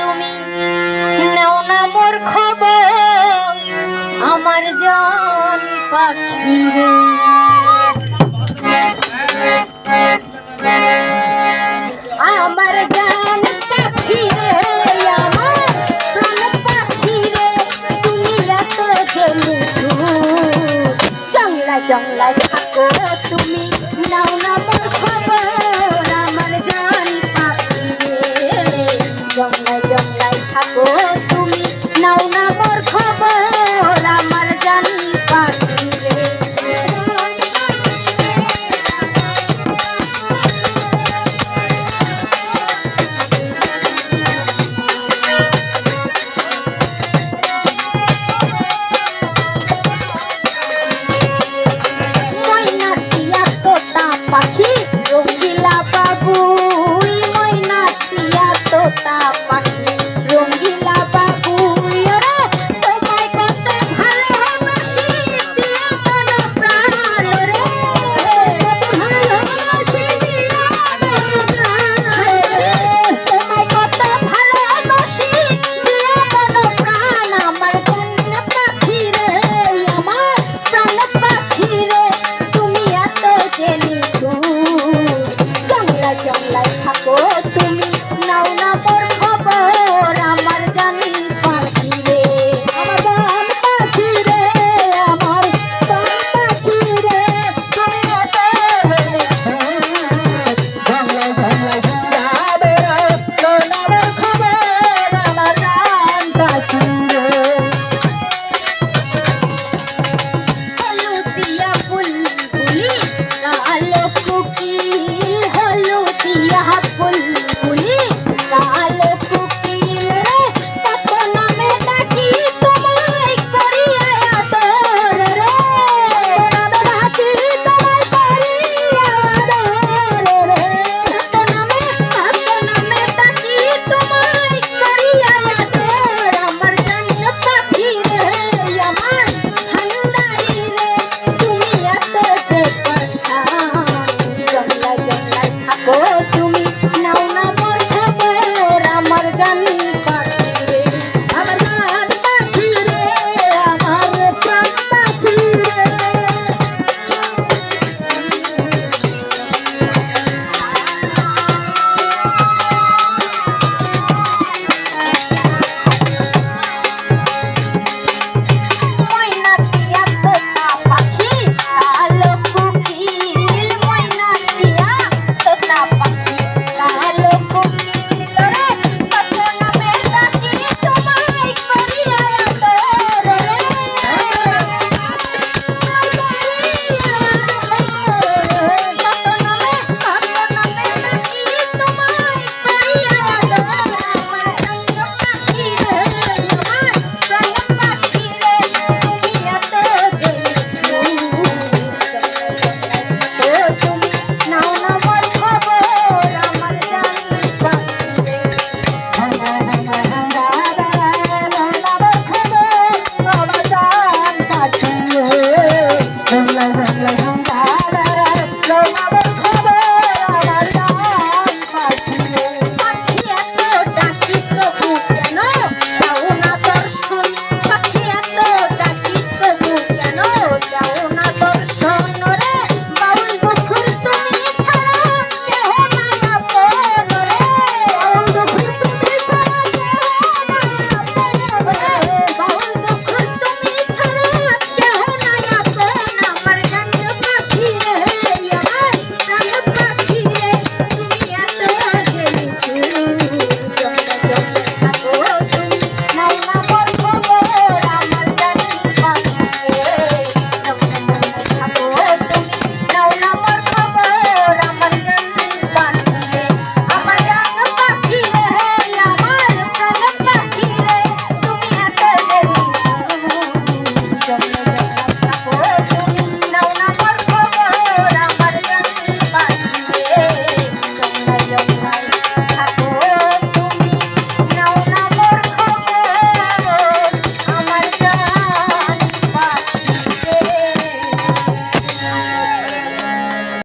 তুমি নাও না মোর খবর আমার জান পাখি রে। আমার জান পাখি রে, আমার প্রাণ পাখি রে। তুমি এত জংলা জংলা থাকো নাও না পর খবর আমার জানি